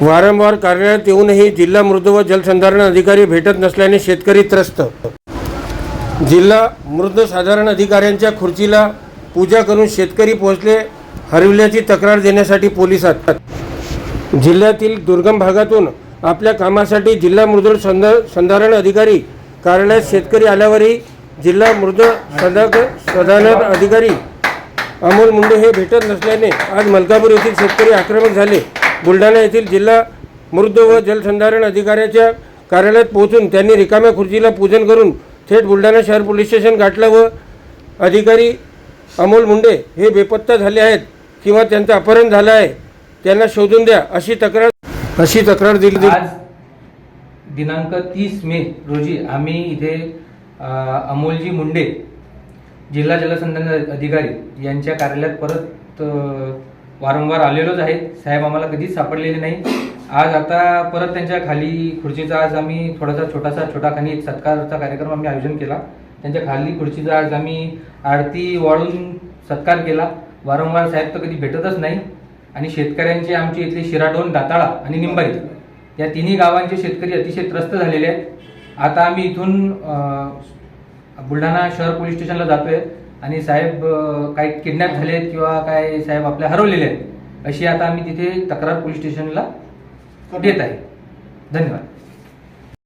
वारंवार कार्यालयात येऊनही जिल्हा मृद व जलसंधारण अधिकारी भेटत नसल्याने शेतकरी त्रस्त. जिल्हा मृद साधारण अधिकाऱ्यांच्या खुर्चीला पूजा करून शेतकरी पोहोचले हरविल्याची तक्रार देण्यासाठी पोलिसात जिल्ह्यातील दुर्गम भागातून आपल्या कामासाठी जिल्हा मृद संधा संधारण अधिकारी कार्यालयात शेतकरी आल्यावरही जिल्हा मृद सदक संधारण अधिकारी अमोल मुंडे हे भेटत नसल्याने आज मलकापूर येथील शेतकरी आक्रमक झाले. बुलढाणा येथील जिल्हा मृद व जलसंधारण अधिकाऱ्याच्या कार्यालयात पोहोचून त्यांनी रिकाम्या खुर्चीला पूजन करून थेट बुलढाणा शहर पोलीस स्टेशन गाठलं व अधिकारी अमोल मुंडे हे बेपत्ता झाले आहेत किंवा त्यांचं अपहरण झालं आहे त्यांना शोधून द्या अशी तक्रार अशी तक्रार दिली आज दिनांक तीस मे रोजी आम्ही इथे अमोलजी मुंडे जिल्हा जलसंधारण अधिकारी यांच्या कार्यालयात परत वारंवार आलेलोच आहेत. साहेब आम्हाला कधीच सापडलेले नाही. आज आता परत त्यांच्या खाली खुर्चीचा आज आम्ही थोडासा छोटासा छोटाखाली एक सत्कारचा कार्यक्रम आम्ही आयोजन केला. त्यांच्या खाली खुर्चीचा आज आम्ही आरती वाळून सत्कार केला. वारंवार साहेब तर कधी भेटतच नाही. आणि शेतकऱ्यांचे आमची इथले शिराडोन दाताळा आणि निंबाई या तिन्ही गावांचे शेतकरी अतिशय त्रस्त झालेले आहेत. आता आम्ही इथून बुलढाणा शहर पोलीस स्टेशनला जातोय. आणि साहेब काही किडनॅप झालेत किंवा काय साहेब आपल्या हरवलेले आहेत अशी आता आम्ही तिथे तक्रार पोलीस स्टेशनला देत आहे. धन्यवाद.